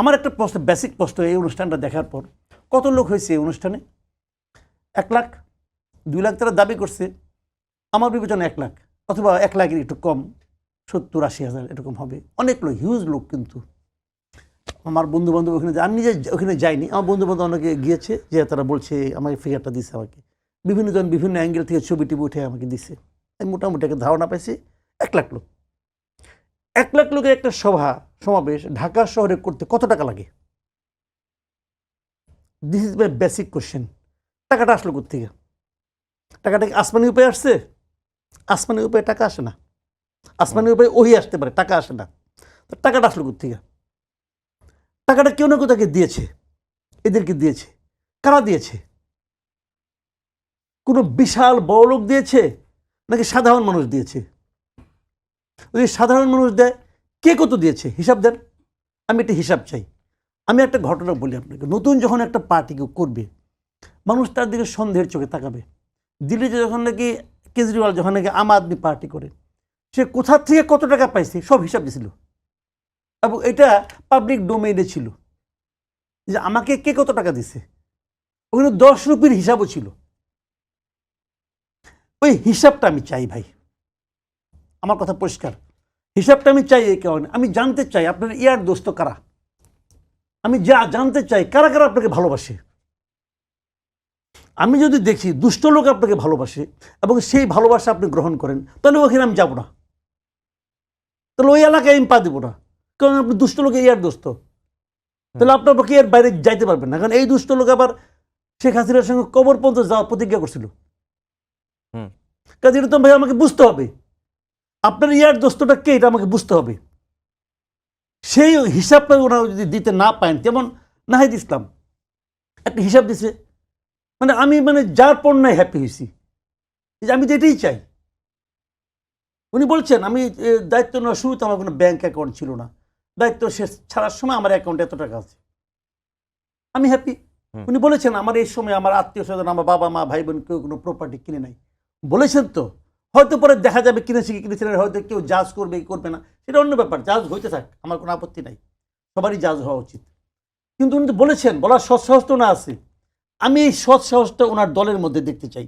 আমার একটা প্রশ্ন বেসিক প্রশ্ন এই অনুষ্ঠানটা দেখার পর, কত লোক হয়েছে এই অনুষ্ঠানে? এক লাখ? দুই লাখ তারা দাবি করছে, আমার বিবেচনা এক লাখ, অথবা এক লাখের একটু কম, সত্তর, আশি হাজার এরকম হবে। অনেক লোক হিউজ লোক কিন্তু। আমার বন্ধু বান্ধব ওখানে আমি নিজে ওখানে যাইনি, আমার বন্ধু বান্ধব অনেকে গিয়েছে, যে তারা বলছে, আমাকে ফিগারটা দিছে আমাকে। বিভিন্ন জন বিভিন্ন অ্যাঙ্গেল থেকে ছবি টবি উঠে আমাকে দিছে। আমি মোটামুটি একটা ধারণা পাইছি, এক লাখ লোক। এক লাখ লোকের একটা সভা সমাবেশ ঢাকা শহরে করতে কত টাকা লাগে? This is my basic question টাকাটা আসলো থেকে টাকাটা কি আসমানি উপায় আসছে? আসমানি উপায়ে টাকা আসে না। আসমানি উপায়ে ওই আসতে পারে, টাকা আসে না। টাকাটা আসলো থেকে টাকাটা কেউ না কেউ তাকে দিয়েছে। এদেরকে দিয়েছে। কারা দিয়েছে? কোনো বিশাল বড় লোক দিয়েছে নাকি সাধারণ মানুষ দিয়েছে? যদি সাধারণ মানুষ দেয় কে কত দিয়েছে? হিসাব দেন। আমি একটা হিসাব চাই। আমি একটা ঘটনা বলি আপনাকে। নতুন যখন একটা পার্টি কেউ করবে, মানুষ তার দিকে সন্দেহের চোখে তাকাবে। দিল্লিতে যখন নাকি কেজরিওয়াল যখন নাকি আম আদমি পার্টি করে, সে কোথা থেকে কত টাকা পাইছে, সব হিসাব দিছিল। এবং এটা পাবলিক ডোমেইনে ছিল। যে আমাকে কে কত টাকা দিছে? ওখানে দশ রুপির হিসাবও ছিল। ওই হিসাবটা আমি চাই ভাই। আমার কথা পরিষ্কার। হিসাবটা আমি চাই এই কারণে। আমি জানতে চাই আপনার ইয়ার দোস্ত কারা? আমি যা জানতে চাই কারা কারা আপনাকে ভালোবাসে? আমি যদি দেখি দুষ্ট লোক আপনাকে ভালোবাসে এবং সেই ভালোবাসা আপনি গ্রহণ করেন তাহলে ওখানে আমি যাব না। তাহলে ওই এলাকায় আমি পা দেবো না। কারণ আপনি দুষ্ট লোক ইয়ার দোস্ত। তাহলে আপনার পক্ষে এর বাইরে যাইতে পারবেন না। কারণ এই দুষ্ট লোক আবার শেখ হাসিনার সঙ্গে কবর পর্যন্ত যাওয়ার প্রতিজ্ঞা করছিল। কাজে এটা তো ভাই আমাকে বুঝতে হবে। আপনার ইয়ার দোস্তটা কে এটা আমাকে বুঝতে হবে। সেই হিসাবটা ওরা যদি দিতে না পারেন যেমন নাহিদ ইসলাম একটা হিসাব দিছে মানে আমি মানে যার পণ্যায় হ্যাপি হয়েছি যে আমি তো এটাই চাই। উনি বলছেন আমি দায়িত্ব নেওয়ার শুরুতে আমার কোনো ব্যাংক অ্যাকাউন্ট ছিল না। দায়িত্ব শেষ ছাড়ার সময় আমার অ্যাকাউন্টে এত টাকা আছে। আমি হ্যাপি উনি বলেছেন আমার এই সময় আমার আত্মীয় স্বজন আমার বাবা মা ভাই বোন কেউ কোনো প্রপার্টি কিনে নাই। বলেছেন তো হয়তো পরে দেখা যাবে কিনেছে কি কিনেছে না, হয়তো কেউ জাজ করবে কি করবে না। সেটা অন্য ব্যাপার জাজ হইতে থাক আমার কোনো আপত্তি নাই। সবারই জাজ হওয়া উচিত। কিন্তু উনি তো বলেছেন বলার সৎ সাহস তো না আছে। আমি এই সৎ সাহসটা ওনার দলের মধ্যে দেখতে চাই।